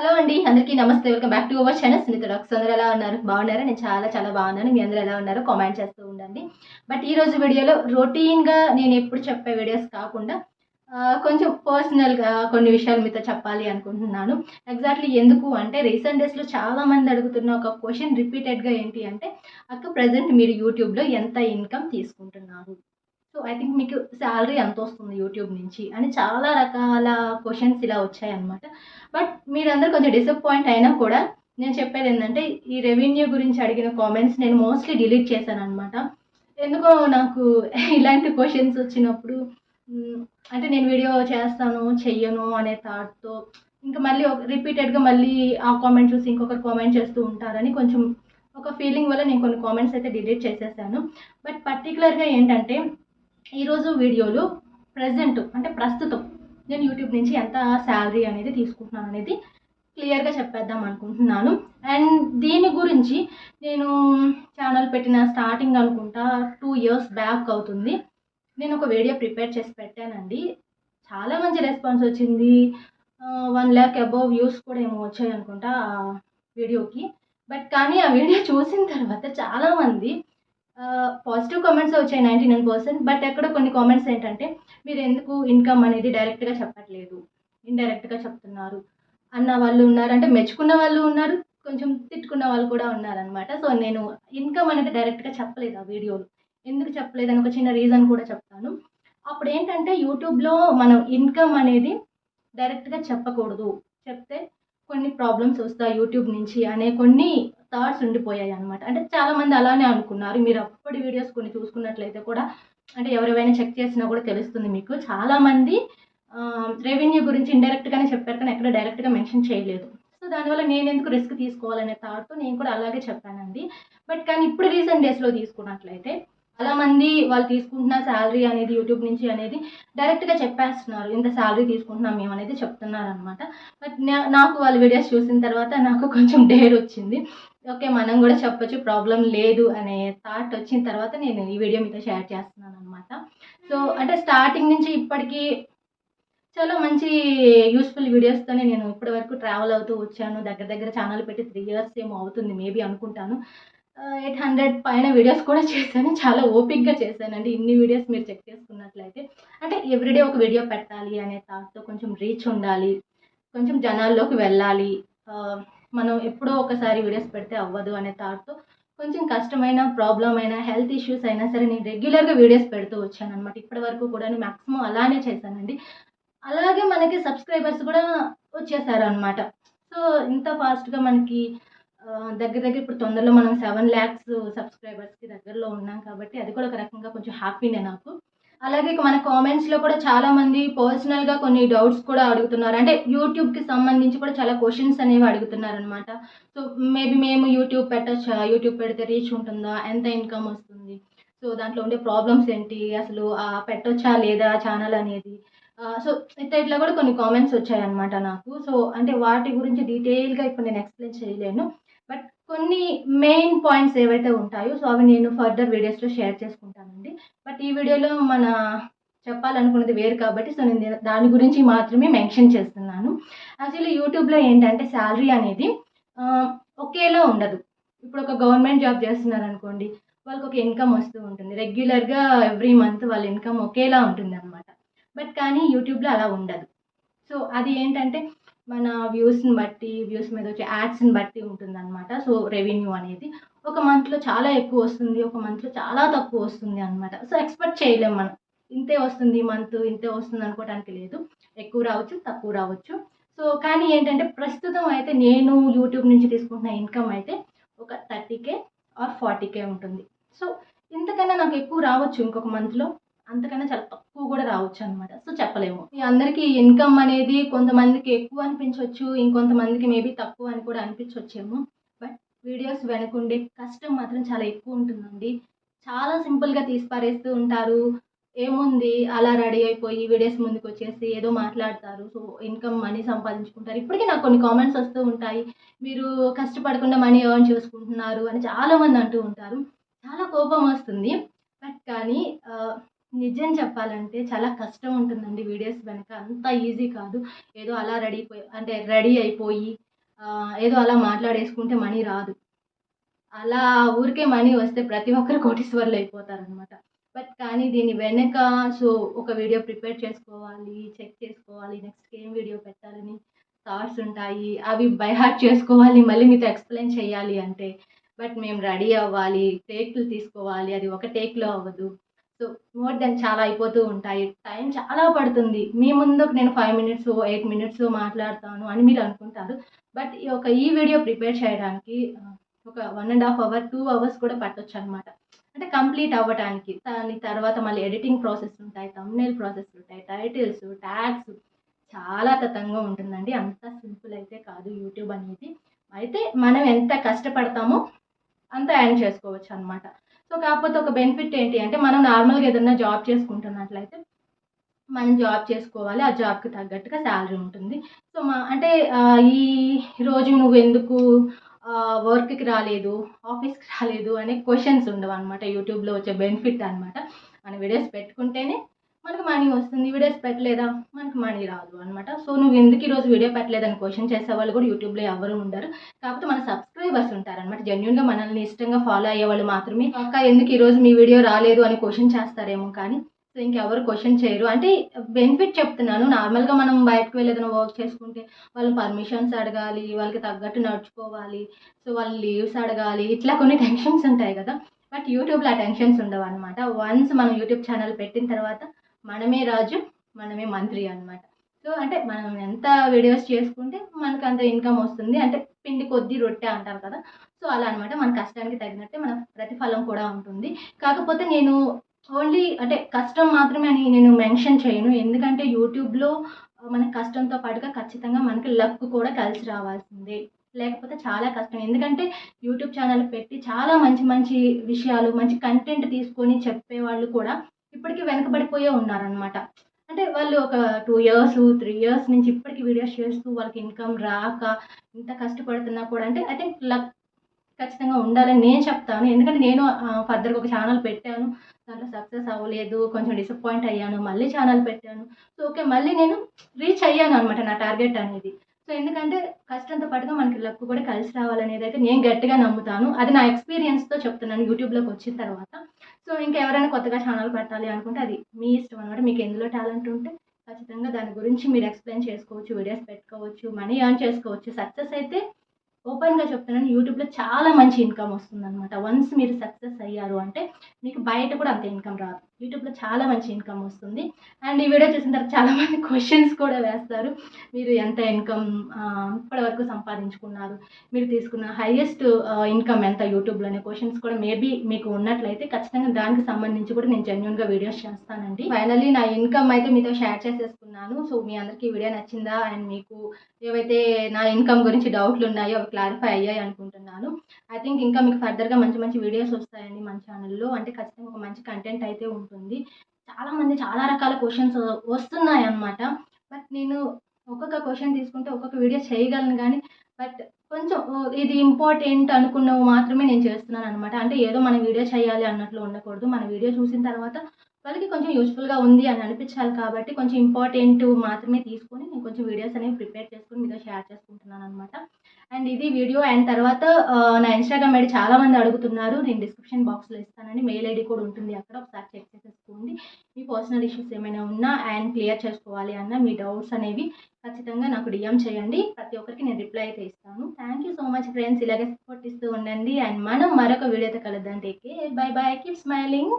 Hello అండి అందరికీ నమస్తే. Welcome back to our channel Sunitha talks అందరూ ఎలా ఉన్నారు? బాగున్నారా? నేను చాలా చాలా బాగున్నాను. మీ అందరూ ఎలా ఉన్నారో కామెంట్ చేస్తూ ఉండండి. బట్ ఈ రోజు వీడియోలో రొటీన్గా నేను ఎప్పుడు చెప్పే వీడియోస్ కాకుండా కొంచెం పర్సనల్గా కొన్ని విషయాలు మీతో చెప్పాలి అనుకుంటున్నాను. ఎగ్జాక్ట్లీ ఎందుకు అంటే రీసెంట్ డేస్లో చాలా మంది అడుగుతున్న ఒక క్వశ్చన్ రిపీటెడ్గా ఏంటి అంటే అక్క ప్రజెంట్ మీరు యూట్యూబ్లో ఎంత ఇన్కమ్ తీసుకుంటున్నారు? సో ఐ థింక్ మీకు శాలరీ ఎంత వస్తుంది యూట్యూబ్ నుంచి? అని చాలా రకాల క్వశ్చన్స్ ఇలా వచ్చాయన్నమాట. బట్ మీరందరూ కొంచెం డిసప్పాయింట్ అయినా కూడా నేను చెప్పేది ఏంటంటే ఈ రెవెన్యూ గురించి అడిగిన కామెంట్స్ నేను మోస్ట్లీ డిలీట్ చేశాను అనమాట ఎందుకో నాకు ఇలాంటి క్వశ్చన్స్ వచ్చినప్పుడు అంటే నేను వీడియో చేస్తాను చెయ్యను అనే థాట్తో ఇంకా మళ్ళీ రిపీటెడ్గా మళ్ళీ ఆ కామెంట్ చూసి ఇంకొకరు కామెంట్ చేస్తూ ఉంటారని కొంచెం ఒక ఫీలింగ్ వల్ల నేను కొన్ని కామెంట్స్ అయితే డిలీట్ చేసేసాను. బట్ పర్టికులర్గా ఏంటంటే ఈరోజు వీడియోలో ప్రజెంట్ అంటే ప్రస్తుతం నేను యూట్యూబ్ నుంచి ఎంత శాలరీ అనేది తీసుకుంటున్నాను అనేది క్లియర్గా చెప్పేద్దాం అనుకుంటున్నాను. అండ్ దీని గురించి నేను ఛానల్ పెట్టిన స్టార్టింగ్ అనుకుంటా టూ ఇయర్స్ బ్యాక్ అవుతుంది. నేను ఒక వీడియో ప్రిపేర్ చేసి పెట్టానండి. చాలా మంచి రెస్పాన్స్ వచ్చింది. వన్ ల్యాక్ అబౌవ్ వ్యూస్ కూడా ఏమో వచ్చాయి అనుకుంటా ఆ వీడియోకి బట్ కానీ ఆ వీడియో చూసిన తర్వాత చాలామంది పాజిటివ్ కామెంట్స్ వచ్చాయి నైంటీ నైన్ పర్సెంట్ బట్ ఎక్కడ కొన్ని కామెంట్స్ ఏంటంటే మీరు ఎందుకు ఇన్కమ్ అనేది డైరెక్ట్గా చెప్పట్లేదు ఇండైరెక్ట్గా చెప్తున్నారు. అన్న వాళ్ళు ఉన్నారు అంటే మెచ్చుకున్న వాళ్ళు ఉన్నారు కొంచెం తిట్టుకున్న వాళ్ళు కూడా ఉన్నారనమాట సో నేను ఇన్కమ్ అనేది డైరెక్ట్గా చెప్పలేదు ఆ వీడియోలో. ఎందుకు చెప్పలేదు అని ఒక చిన్న రీజన్ కూడా చెప్తాను. అప్పుడు ఏంటంటే యూట్యూబ్లో మనం ఇన్కమ్ అనేది డైరెక్ట్గా చెప్పకూడదు. చెప్తే కొన్ని ప్రాబ్లమ్స్ వస్తాయి యూట్యూబ్ నుంచి అనే కొన్ని థాట్స్ ఉండిపోయాయి అనమాట అంటే చాలామంది అలానే అనుకున్నారు. మీరు అప్పటి వీడియోస్ కొన్ని చూసుకున్నట్లయితే కూడా అంటే ఎవరైనా చెక్ చేసినా కూడా తెలుస్తుంది మీకు. చాలామంది రెవెన్యూ గురించి ఇండైరెక్ట్గానే చెప్పారు కానీ ఎక్కడ డైరెక్ట్గా మెన్షన్ చేయలేదు. సో దానివల్ల నేను ఎందుకు రిస్క్ తీసుకోవాలనే థాట్తో నేను కూడా అలాగే చెప్పానండి. బట్ కానీ ఇప్పుడు రీసెంట్ డేస్లో తీసుకున్నట్లయితే చాలా మంది వాళ్ళు తీసుకుంటున్న శాలరీ అనేది యూట్యూబ్ నుంచి అనేది డైరెక్ట్గా చెప్పేస్తున్నారు. ఇంత శాలరీ తీసుకుంటున్నాం మేము అనేది చెప్తున్నారు అనమాట బట్ నాకు వాళ్ళ వీడియోస్ చూసిన తర్వాత నాకు కొంచెం డేర్ వచ్చింది. ఓకే మనం కూడా చెప్పొచ్చు ప్రాబ్లం లేదు అనే థాట్ వచ్చిన తర్వాత నేను ఈ వీడియో మీతో షేర్ చేస్తున్నాను అనమాట సో అంటే స్టార్టింగ్ నుంచి ఇప్పటికీ చాలా మంచి యూస్ఫుల్ వీడియోస్తోనే నేను ఇప్పటి వరకు ట్రావెల్ అవుతూ వచ్చాను. దగ్గర దగ్గర ఛానల్ పెట్టి త్రీ ఇయర్స్ ఏమో అవుతుంది మేబీ అనుకుంటాను. ఎయిట్ హండ్రెడ్ పైన వీడియోస్ కూడా చేశాను. చాలా ఓపిక్గా చేశానండి. ఇన్ని వీడియోస్ మీరు చెక్ చేసుకున్నట్లయితే. అంటే ఎవ్రీడే ఒక వీడియో పెట్టాలి అనే థాట్తో కొంచెం రీచ్ ఉండాలి. కొంచెం జనాల్లోకి వెళ్ళాలి. మనం ఎప్పుడో ఒకసారి వీడియోస్ పెడితే అవ్వదు అనే థాట్తో కొంచెం కష్టమైన ప్రాబ్లం అయినా హెల్త్ ఇష్యూస్ అయినా సరే నేను రెగ్యులర్గా వీడియోస్ పెడుతూ వచ్చాను అనమాట ఇప్పటి వరకు కూడా నేను మ్యాక్సిమం అలానే చేశానండి. అలాగే మనకి సబ్స్క్రైబర్స్ కూడా వచ్చేసారు అనమాట సో ఇంత ఫాస్ట్గా మనకి దగ్గర దగ్గర ఇప్పుడు తొందరలో మనం సెవెన్ ల్యాక్స్ సబ్స్క్రైబర్స్కి దగ్గరలో ఉన్నాం కాబట్టి అది కూడా ఒక రకంగా కొంచెం హ్యాపీనే నాకు. అలాగే మన కామెంట్స్లో కూడా చాలామంది పర్సనల్గా కొన్ని డౌట్స్ కూడా అడుగుతున్నారు. అంటే యూట్యూబ్కి సంబంధించి కూడా చాలా క్వశ్చన్స్ అనేవి అడుగుతున్నారు అనమాట సో మేబీ మేము యూట్యూబ్ పెట్టచ్చా యూట్యూబ్ పెడితే రీచ్ ఉంటుందా ఎంత ఇన్కమ్ వస్తుంది? సో దాంట్లో ఉండే ప్రాబ్లమ్స్ ఏంటి? అసలు పెట్టొచ్చా లేదా ఛానల్ అనేది? సో ఇట్లా ఇట్లా కూడా కొన్ని కామెంట్స్ వచ్చాయన్నమాట నాకు. సో అంటే వాటి గురించి డీటెయిల్గా ఇప్పుడు నేను ఎక్స్ప్లెయిన్ చేయలేను. బట్ కొన్ని మెయిన్ పాయింట్స్ ఏవైతే ఉంటాయో సో అవి నేను ఫర్దర్ వీడియోస్లో షేర్ చేసుకుంటానండి. బట్ ఈ వీడియోలో మన చెప్పాలనుకున్నది వేరు కాబట్టి సో నేను దాని గురించి మాత్రమే మెన్షన్ చేస్తున్నాను. యాక్చువల్లీ యూట్యూబ్లో ఏంటంటే శాలరీ అనేది ఒకేలా ఉండదు. ఇప్పుడు ఒక గవర్నమెంట్ జాబ్ చేస్తున్నారు అనుకోండి వాళ్ళకి ఒక ఇన్కమ్ వస్తూ ఉంటుంది. రెగ్యులర్గా ఎవ్రీ మంత్ వాళ్ళ ఇన్కమ్ ఒకేలా ఉంటుంది అనమాట బట్ కానీ యూట్యూబ్లో అలా ఉండదు. సో అది ఏంటంటే మన వ్యూస్ని బట్టి వ్యూస్ మీద వచ్చే యాడ్స్ని బట్టి ఉంటుందన్నమాట. సో రెవెన్యూ అనేది ఒక మంత్లో చాలా ఎక్కువ వస్తుంది ఒక మంత్లో చాలా తక్కువ వస్తుంది అనమాట సో ఎక్స్పెక్ట్ చేయలేం మనం. ఇంతే వస్తుంది మంత్ ఇంతే వస్తుంది అనుకోవడానికి లేదు. ఎక్కువ రావచ్చు తక్కువ రావచ్చు. సో కానీ ఏంటంటే ప్రస్తుతం అయితే నేను యూట్యూబ్ నుంచి తీసుకుంటున్న ఇన్కమ్ అయితే ఒక thirty K or forty K ఉంటుంది. సో ఇంతకన్నా నాకు ఎక్కువ రావచ్చు ఇంకొక మంత్లో. అంతకన్నా చాలా తక్కువ కూడా రావచ్చు అనమాట సో చెప్పలేము. మీ అందరికీ ఇన్కమ్ అనేది కొంతమందికి ఎక్కువ అనిపించవచ్చు ఇంకొంతమందికి మేబీ తక్కువ అని కూడా అనిపించవచ్చేమో బట్ వీడియోస్ వెనకుండే కష్టం మాత్రం చాలా ఎక్కువ ఉంటుందండి. చాలా సింపుల్గా తీసి పారేస్తూ ఉంటారు. ఏముంది? అలా రెడీ అయిపోయి వీడియోస్ ముందుకు వచ్చేసి ఏదో మాట్లాడతారు. సో ఇన్కమ్ మనీ సంపాదించుకుంటారు. ఇప్పటికీ నాకు కొన్ని కామెంట్స్ వస్తూ ఉంటాయి. మీరు కష్టపడకుండా మనీ ఎర్న్ చేసుకుంటున్నారు అని చాలామంది అంటూ ఉంటారు. చాలా కోపం వస్తుంది. బట్ కానీ నిజం చెప్పాలంటే చాలా కష్టం ఉంటుందండి వీడియోస్ వెనక. అంత ఈజీ కాదు. ఏదో అలా రెడీ అయిపోయి అంటే రెడీ అయిపోయి ఏదో అలా మాట్లాడేసుకుంటే మనీ రాదు. అలా ఊరికే మనీ వస్తే ప్రతి ఒక్కరు కోటీశ్వర్లు అయిపోతారనమాట బట్ కానీ దీని వెనక సో ఒక వీడియో ప్రిపేర్ చేసుకోవాలి చెక్ చేసుకోవాలి నెక్స్ట్ ఏం వీడియో పెట్టాలని థాట్స్ ఉంటాయి అవి బై హార్ట్ చేసుకోవాలి మళ్ళీ మీతో ఎక్స్ప్లెయిన్ చేయాలి అంటే. బట్ మేము రెడీ అవ్వాలి టేక్లు తీసుకోవాలి. అది ఒక టేక్లో అవ్వదు. సో మోర్ దెన్ చాలా అయిపోతూ ఉంటాయి. టైం చాలా పడుతుంది. మీ ముందుకు నేను ఫైవ్ మినిట్స్ ఎయిట్ మినిట్స్ మాట్లాడతాను అని మీరు అనుకుంటారు. బట్ ఈ ఒక ఈ వీడియో ప్రిపేర్ చేయడానికి ఒక one and half hour two hours కూడా పట్టొచ్చు అనమాట అంటే కంప్లీట్ అవ్వడానికి దాని తర్వాత మళ్ళీ ఎడిటింగ్ ప్రాసెస్ ఉంటాయి తమ్నేల్ ప్రాసెస్ ఉంటాయి టైటిల్స్ ట్యాగ్స్ చాలా తతంగా ఉంటుందండి. అంత సింపుల్ అయితే కాదు యూట్యూబ్ అనేది. అయితే మనం ఎంత కష్టపడతామో అంత యాడ్ చేసుకోవచ్చు అనమాట సో కాకపోతే ఒక బెనిఫిట్ ఏంటి అంటే మనం నార్మల్గా ఏదైనా జాబ్ చేసుకుంటున్నట్లయితే మనం జాబ్ చేసుకోవాలి ఆ జాబ్కి తగ్గట్టుగా శాలరీ ఉంటుంది. సో మా అంటే ఈ రోజు నువ్వు ఎందుకు వర్క్కి రాలేదు ఆఫీస్కి రాలేదు అనే క్వశ్చన్స్ ఉండవు అనమాట యూట్యూబ్లో వచ్చే బెనిఫిట్ అనమాట మన వీడియోస్ పెట్టుకుంటేనే మనకు మనీ వస్తుంది వీడియోస్ పెట్టలేదా? మనకు మనీ రాదు అనమాట సో నువ్వు ఎందుకు ఈరోజు వీడియో పెట్టలేదని క్వశ్చన్ చేసే వాళ్ళు కూడా యూట్యూబ్లో ఎవరు ఉండరు. కాకపోతే మన సబ్స్క్రైబర్స్ ఉంటారనమాట జెన్యున్గా మనల్ని ఇష్టంగా ఫాలో అయ్యే వాళ్ళు మాత్రమే. అక్క ఎందుకు ఈరోజు మీ వీడియో రాలేదు అని క్వశ్చన్ చేస్తారేమో కానీ సో ఇంకెవరు క్వశ్చన్ చేయరు. అంటే బెనిఫిట్ చెప్తున్నాను. నార్మల్గా మనం బయటకు వెళ్ళి ఏదైనా వర్క్ చేసుకుంటే వాళ్ళు పర్మిషన్స్ అడగాలి వాళ్ళకి తగ్గట్టు నడుచుకోవాలి సో వాళ్ళు లీవ్స్ అడగాలి ఇట్లా కొన్ని టెన్షన్స్ ఉంటాయి కదా. బట్ యూట్యూబ్లో ఆ టెన్షన్స్ ఉండవు అనమాట వన్స్ మనం యూట్యూబ్ ఛానల్ పెట్టిన తర్వాత మనమే రాజు మనమే మంత్రి అన్నమాట. సో అంటే మనం ఎంత వీడియోస్ చేసుకుంటే మనకు అంత ఇన్కమ్ వస్తుంది. అంటే పిండి కొద్ది రొట్టె అంటారు కదా. సో అలా అనమాట మన కష్టానికి తగినట్టే మన ప్రతిఫలం కూడా ఉంటుంది. కాకపోతే నేను ఓన్లీ అంటే కష్టం మాత్రమే అని నేను మెన్షన్ చేయను. ఎందుకంటే యూట్యూబ్లో మన కష్టంతో పాటుగా ఖచ్చితంగా మనకి లక్ కూడా కలిసి రావాల్సిందే. లేకపోతే చాలా కష్టం. ఎందుకంటే యూట్యూబ్ ఛానల్ పెట్టి చాలా మంచి మంచి విషయాలు మంచి కంటెంట్ తీసుకొని చెప్పేవాళ్ళు కూడా ఇప్పటికీ వెనకబడిపోయే ఉన్నారనమాట అంటే వాళ్ళు ఒక టూ ఇయర్స్ త్రీ ఇయర్స్ నుంచి ఇప్పటికీ వీడియోస్ చేస్తూ వాళ్ళకి ఇన్కమ్ రాక ఇంత కష్టపడుతున్నా కూడా అంటే ఐ థింక్ లక్ ఖచ్చితంగా ఉండాలని నేను చెప్తాను. ఎందుకంటే నేను ఫర్దర్గా ఒక ఛానల్ పెట్టాను. దాంట్లో సక్సెస్ అవ్వలేదు కొంచెం డిసప్పాయింట్ అయ్యాను మళ్ళీ ఛానల్ పెట్టాను. సో ఓకే మళ్ళీ నేను రీచ్ అయ్యాను అనమాట నా టార్గెట్ అనేది. సో ఎందుకంటే కష్టంతో పాటుగా మనకి లక్ కూడా కలిసి రావాలనేది అయితే నేను గట్టిగా నమ్ముతాను. అది నా ఎక్స్పీరియన్స్తో చెప్తున్నాను యూట్యూబ్లోకి వచ్చిన తర్వాత. సో ఇంకా ఎవరైనా కొత్తగా ఛానల్ పెట్టాలి అనుకుంటే అది మీ ఇష్టం అనమాట మీకు ఎందులో టాలెంట్ ఉంటే ఖచ్చితంగా దాని గురించి మీరు ఎక్స్ప్లెయిన్ చేసుకోవచ్చు వీడియోస్ పెట్టుకోవచ్చు మనీ ఎర్న్ చేసుకోవచ్చు. సక్సెస్ అయితే ఓపెన్గా చెప్తున్నాను యూట్యూబ్లో చాలా మంచి ఇన్కమ్ వస్తుంది అనమాట వన్స్ మీరు సక్సెస్ అయ్యారు అంటే మీకు బయట కూడా అంత ఇన్కమ్ రాదు. యూట్యూబ్లో చాలా మంచి ఇన్కమ్ వస్తుంది. అండ్ ఈ వీడియో చూసిన తర్వాత చాలామంది క్వశ్చన్స్ కూడా వేస్తారు. మీరు ఎంత ఇన్కమ్ ఇప్పటివరకు సంపాదించుకున్నారు? మీరు తీసుకున్న హైయెస్ట్ ఇన్కమ్ ఎంత యూట్యూబ్లోనే క్వశ్చన్స్ కూడా మేబీ మీకు ఉన్నట్లయితే ఖచ్చితంగా దానికి సంబంధించి కూడా నేను జెన్యున్గా వీడియోస్ చేస్తానండి. ఫైనల్లీ నా ఇన్కమ్ అయితే మీతో షేర్ చేసేసుకున్నాను. సో మీ అందరికీ ఈ వీడియో నచ్చిందా? అండ్ మీకు ఏవైతే నా ఇన్కమ్ గురించి డౌట్లు ఉన్నాయో అవి క్లారిఫై అయ్యాయి అనుకుంటున్నాను. ఐ థింక్ ఇంకా మీకు ఫర్దర్గా మంచి మంచి వీడియోస్ వస్తాయండి మన ఛానల్లో అంటే ఖచ్చితంగా ఒక మంచి కంటెంట్ అయితే ఉంటుంది. చాలా మంది చాలా రకాల క్వశ్చన్స్ వస్తున్నాయి అన్నమాట బట్ నేను ఒక్కొక్క క్వశ్చన్ తీసుకుంటే ఒక్కొక్క వీడియో చేయగలను కానీ బట్ కొంచెం ఇది ఇంపార్టెంట్ అనుకున్నవి మాత్రమే నేను చేస్తున్నాను అనమాట అంటే ఏదో మన వీడియో చేయాలి అన్నట్లు ఉండకూడదు. మన వీడియో చూసిన తర్వాత వాళ్ళకి కొంచెం యూస్ఫుల్గా ఉంది అని అనిపించాలి కాబట్టి కొంచెం ఇంపార్టెంట్ మాత్రమే తీసుకొని నేను కొంచెం వీడియోస్ అనేవి ప్రిపేర్ చేసుకొని మీతో షేర్ చేసుకుంటున్నాను అనమాట అండ్ ఇది వీడియో అండ్ తర్వాత నా ఇన్స్టాగ్రామ్ ఐడి చాలా మంది అడుగుతున్నారు. నేను డిస్క్రిప్షన్ బాక్స్లో ఇస్తానండి. మెయిల్ ఐడి కూడా ఉంటుంది అక్కడ. ఒకసారి చెక్ చేసేసుకోండి. మీ పర్సనల్ ఇష్యూస్ ఏమైనా ఉన్నా అండ్ క్లియర్ చేసుకోవాలి అన్న మీ డౌట్స్ అనేవి ఖచ్చితంగా నాకు డిఎం చేయండి. ప్రతి ఒక్కరికి నేను రిప్లై అయితే ఇస్తాను. Thank you so much friends ఇలాగే సపోర్ట్ ఇస్తూ ఉండండి. అండ్ మనం మరొక వీడియోతో కలుద్దాం. Take bye bye keep smiling